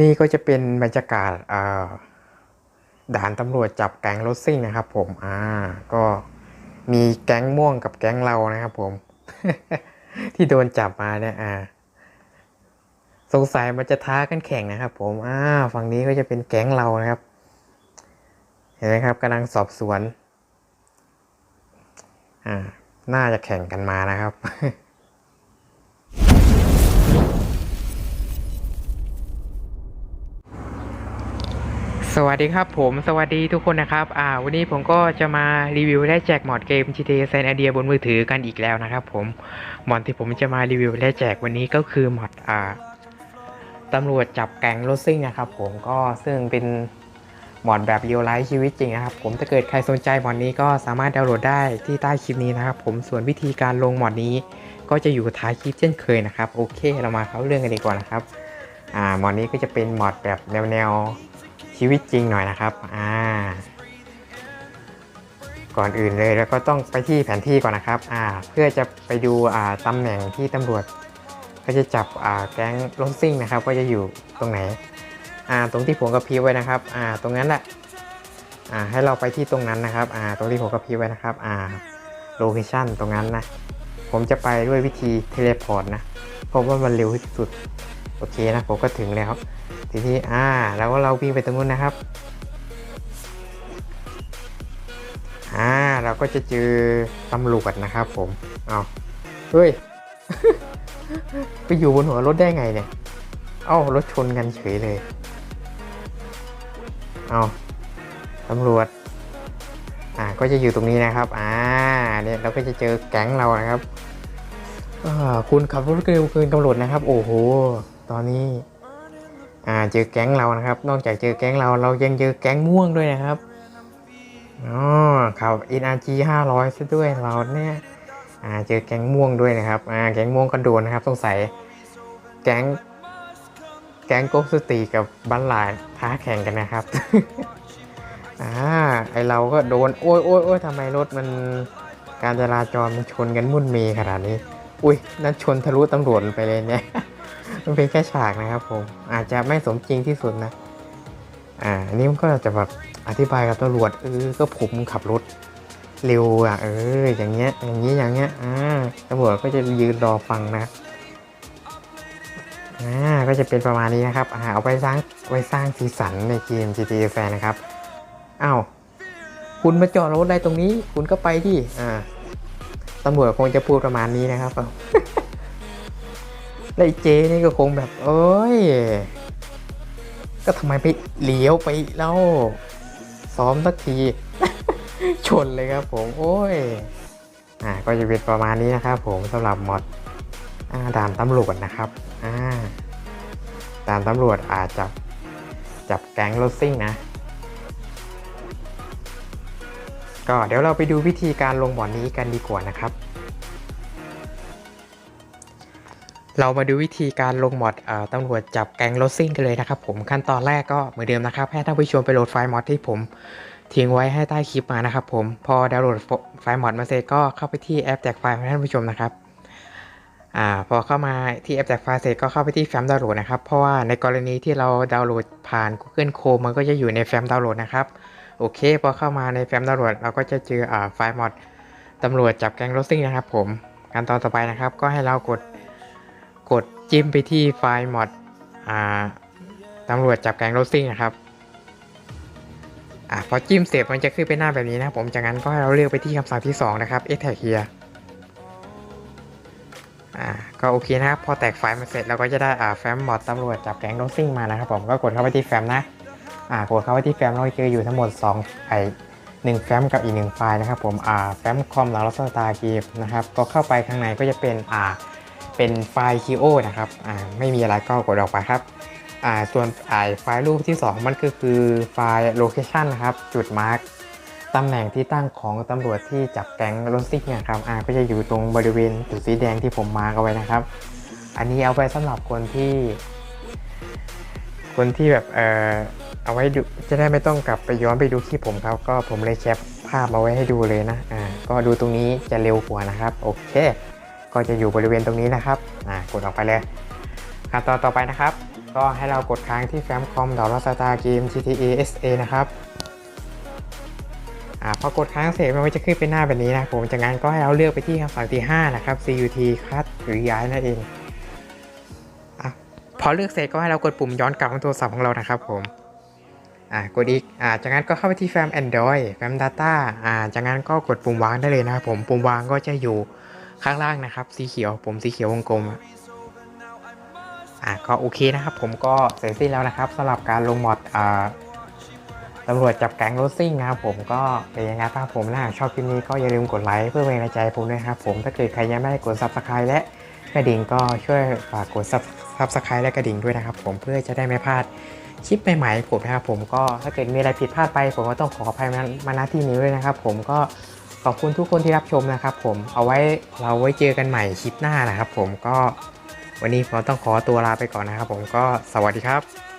นี่ก็จะเป็นบรรยากาศด่านตำรวจจับแก๊งรถซิ่งนะครับ ผมอ่าก็มีแก๊งม่วงกับแก๊งเรานะครับ ผม ที่โดนจับมาเนี่ยอ่า สงสัยมันจะท้ากันแข่งนะครับ ผมอ่าฝั่งนี้ก็จะเป็นแก๊งเรานะครับ เห็นไหมครับกำลังสอบสวน อ่า น่าจะแข่งกันมานะครับ สวัสดีครับผมสวัสดีทุกคนนะครับอ่าวันนี้ผมก็จะมารีวิวและแจกมอดเกม GTA San Andreas บนมือถือกันอีกแล้วนะครับผมมอดที่ผมจะมารีวิวและแจกวันนี้ก็คือมอดอ่าตำรวจจับแก๊งรถซิ่งนะครับผมก็ซึ่งเป็นมอดแบบเรียลไลฟ์ชีวิตจริงนะครับผมถ้าเกิดใครสนใจมอดนี้ก็สามารถดาวน์โหลดได้ที่ใต้คลิปนี้นะครับผมส่วนวิธีการลงมอดนี้ ก็จะอยู่ท้ายคลิปเช่นเคยนะครับโอเคเรามาเข้าเรื่องกันดีกว่านะครับอ่ามอดนี้ก็จะเป็นมอดแบบแนวแนว ชีวิตจริงหน่อยนะครับอ่าก่อนอื่นเลยแล้วก็ต้องไปที่แผนที่ก่อนนะครับอ่าเพื่อจะไปดูอ่าตำแหน่งที่ตำรวจ ก็จะจับอ่าแก๊งรถซิ่งนะครับ ก็จะอยู่ตรงไหนอ่าตรงที่ผมกระพริบไว้นะครับอ่าตรงนั้นแหละอ่าให้เราไปที่ตรงนั้นนะครับอ่าตรงที่ผมกระพริบไว้นะครับอ่าโลเคชั่นตรงนั้นนะผมจะไปด้วยวิธีเทเลพอร์ตนะเพราะว่ามันเร็วที่สุด เคนะผมก็ถึงแล้ว ทีนี้อ่าแล้วก็เราวิ่งไปตรงนู้นนะครับอ่าเราก็จะเจอตำรวจนะครับผมเอาเฮ้ย ไปอยู่บนหัวรถได้ไงเนี่ย เอ้ารถชนกันเฉยเลย เอาตำรวจ อ่าก็จะอยู่ตรงนี้นะครับ อ่าเนี่ยเราก็จะเจอแก๊งเรานะครับอ่าคุณขับรถเร็วเกินกำหนดนะครับ โอ้โห ตอนนี้อ่าเจอแก๊งเรานะครับ นอกจากเจอแก๊งเราเรายังเจอแก๊งม่วงด้วยนะครับอ๋อขับ NRG 500ซะด้วยเราเนี่ยอ่าเจอแก๊งม่วงด้วยนะครับอ่าแก๊งม่วงก็โดนนะครับสงสัยแก๊งแก๊งโกสตีกับบัลลายท้าแข่งกันนะครับอ่าไอเราก็โดนโอ้ยโอ้ยโอ้ยทำไมรถมันการจราจรมันชนกันมุ่นเมขนาดนี้ อุ้ยนั่นชนทะลุตำรวจไปเลยเนี่ย มันเป็นแค่ฉากนะครับผม อาจจะไม่สมจริงที่สุดนะ อ่าอันนี้มันก็จะแบบอธิบายกับตำรวจเออ ก็ผมขับรถเร็วอะ เออ อย่างเงี้ย อย่างนี้ อย่างเงี้ย อ่าตำรวจก็จะยืนรอฟังนะ อ่า ก็จะเป็นประมาณนี้นะครับ อ่า เอาไปสร้าง ไว้สร้างสีสันในเกม GTA Fan นะครับ อ้าว คุณมาจอดรถได้ตรงนี้ คุณก็ไปที่ อ่า ตำรวจคงจะพูดประมาณนี้นะครับ แล้วไอ้เจนี่ก็คงแบบเอ้ย ก็ทำไมไปเลี้ยวไปเล่าซ้อมสักที ชนเลยครับผม โอ้ย อ่า ก็จะเป็นประมาณนี้นะครับผมสำหรับมอดอ่าด่านตำรวจนะครับ อ่าด่านตำรวจอาจจะจับแก๊งรถซิ่งนะ ก็เดี๋ยวเราไปดูวิธีการลงบ่อนนี้กันดีกว่านะครับ เรามาดูวิธีการลงมอดตำรวจจับแก๊งรถซิ่งกันเลยนะครับผมขั้นตอนแรกก็เหมือนเดิมนะครับ ให้ท่านผู้ชมไปโหลดไฟล์มอดที่ผมทิ้งไว้ให้ใต้คลิปมานะครับผมพอดาวน์โหลดไฟล์มอดมาเสร็จก็เข้าไปที่แอปแจกไฟล์ให้ท่านผู้ชมนะครับอ่าพอเข้ามาที่แอปแจกไฟล์เสร็จก็เข้าไปที่แฟ้มดาวน์โหลดนะครับเพราะว่าในกรณีที่เราดาวน์โหลดผ่าน Google Chrome มันก็จะอยู่ในแฟ้มดาวน์โหลดนะครับโอเคพอเข้ามาในแฟ้มดาวน์โหลดเราก็จะเจออ่าไฟล์มอดตำรวจจับแก๊งรถซิ่งนะครับผมขั้นตอนต่อไปนะครับก็ให้เรากด กดจิ้มไปที่ไฟล์มอดตำรวจจับแก๊งรซิ่งนะครับอ่าพอจิ้มเสร็จมันจะขึ้นเป็นหน้าแบบนี้นะผมจากนั้นก็ให้เราเลือกไปที่คำสั่งที่ 2 นะครับ e x t r a c t here อ่าก็โอเคนะครับ พอแตกไฟล์มาเสร็จเราก็จะได้อ่าแฟ้มมอดตำรวจจับแก๊งรซิ่งมานะครับผมก็กดเข้าไปที่แฟ้มนะอ่ากดเข้าไปที่แฟ้มเราเจออยู่ทั้งหมด2ไอหนึ่งแฟ้มกับอีกหนึ่งไฟล์นะครับผมอ่าแฟ้มคอมหลังรถสตาเกมนะครับก็เข้าไปข้างในก็จะเป็นอ่า เป็นไฟล์ KO นะครับอ่าไม่มีอะไรก็กดออกไปครับอ่าส่วนอ่าไฟล์รูปที่ 2 มันก็คือไฟล์ location นะครับ จุดมาร์กตำแหน่งที่ตั้งของตำรวจที่จับแก๊งรถซิ่งเนี่ยครับอ่าก็จะอยู่ตรงบริเวณจุดสีแดงที่ผมมาร์กเอาไว้นะครับ อันนี้เอาไปสำหรับคนที่ คนที่แบบเอ่อเอาไว้ดูจะได้ไม่ต้องกลับไปย้อนไปดูคลิปผมครับ ก็ผมเลยแคปภาพมาไว้ให้ดูเลยนะอ่าก็ดูตรงนี้จะเร็วกว่านะครับ โอเค ก็จะอยู่บริเวณตรงนี้นะครับอ่ากดออกไปเลยขั้นตอนต่อไปนะครับ ก็ให้เรากดค้างที่แฟ้มคอมดอลลาร์สตาร์เกม GTA SA นะครับอ่าพอกดค้างเสร็จมันก็จะขึ้นเป็นหน้าแบบนี้นะผมจากนั้นก็ให้เราเลือกไปที่คำสั่งที่ 5 นะครับ CUT คัดหรือย้ายนั่นเองอะพอเลือกเสร็จก็ให้เรากดปุ่มย้อนกลับมาโทรศัพท์ของเรานะครับผมอ่ากดอีกอ่าจากนั้นก็เข้าไปที่แฟ้ม Android แฟ้ม Data อ่าจากนั้นก็กดปุ่มวางได้เลยนะครับผมปุ่มวางก็จะอยู่ ข้างล่างนะครับ สีเขียวปุ่มสีเขียววงกลมอะก็โอเคนะครับ ผมก็เสร็จสิ้นแล้วนะครับสำหรับการลงมอดอ่าตำรวจจับแก๊งรถซิ่งนะครับผมก็เป็นยังไงบ้างผมถ้าหากชอบคลิปนี้ก็อย่าลืมกดไลค์เพื่อเป็นกำลังใจผมด้วยครับผมถ้าเกิดใครยังไม่ได้กด subscribe และกระดิ่งก็ช่วยฝากกด Sub- subscribe และกระดิ่งด้วยนะครับผมเพื่อจะได้ไม่พลาดคลิปใหม่ๆผมนะครับผมก็ถ้าเกิดมีอะไรผิดพลาดไป ผมก็ต้องขออภัยมาณที่นี้ด้วยนะครับผมก็ ขอบคุณทุกคนที่รับชมนะครับผมเอาไว้เราไว้เจอกันใหม่คลิปหน้านะครับผมก็วันนี้ผมต้องขอตัวลาไปก่อนนะครับผมก็สวัสดีครับ